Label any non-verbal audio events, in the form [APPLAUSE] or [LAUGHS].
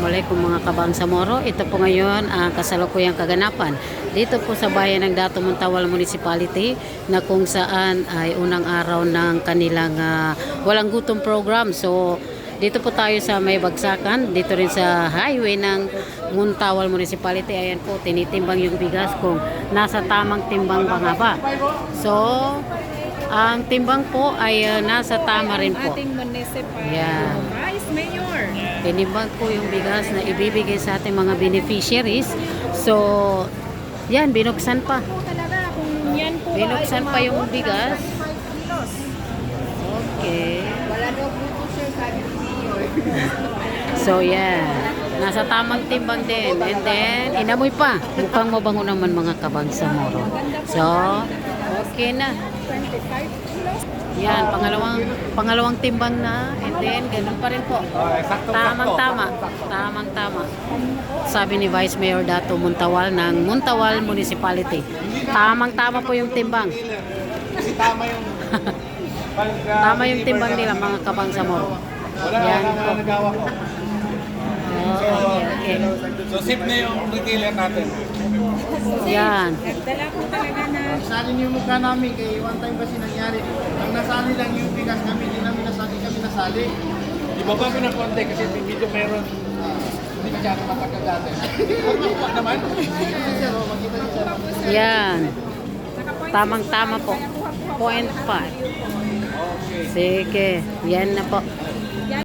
Assalamualaikum mga kabangsamoro. Ito po ngayon ang kasalukuyang kaganapan dito po sa bayan ng Dato Montawal Municipality na kung saan ay unang araw ng kanilang ah, walang gutom program. So dito po tayo sa may bagsakan, dito rin sa highway ng Muntawal Municipality. Ayan po, tinitimbang yung bigas kung nasa tamang timbang ba nga ba. So, ang timbang po ay ah, nasa tama rin po. ating municipal Yan. rice mayor. Tinimbang po yung bigas na ibibigay sa ating mga beneficiaries. So, yan, binuksan pa. Binuksan pa yung bigas. Okay. Wala daw po sir sabi. So, yan. Nasa tamang timbang din. And then, inamoy pa. Mukhang mabango naman mga kabang sa moro. So, okay na. 25 kilos. Yan, pangalawang pangalawang timbang na. And then, ganun pa rin po. Tamang tama. Tamang tama. Sabi ni Vice Mayor Dato Muntawal ng Muntawal Municipality. Tamang tama po yung timbang. Tama yung [LAUGHS] uh, Tama yung timbang nila mga kabang sa moro. Wala Yan po. Oh, okay. So safe na yung retailer natin. Yan. Nagdala ko talaga na Sali niyo mukha namin kay one time kasi nangyari. Ang nasali lang yung bigas kami, hindi namin nasali kami nasali. Ibaba ko ng konti kasi medyo meron hindi masyado matagal dati. Pagmakuha naman. Yan. nakapoint Tamang tama po. Point 5. Sige. Yan na po.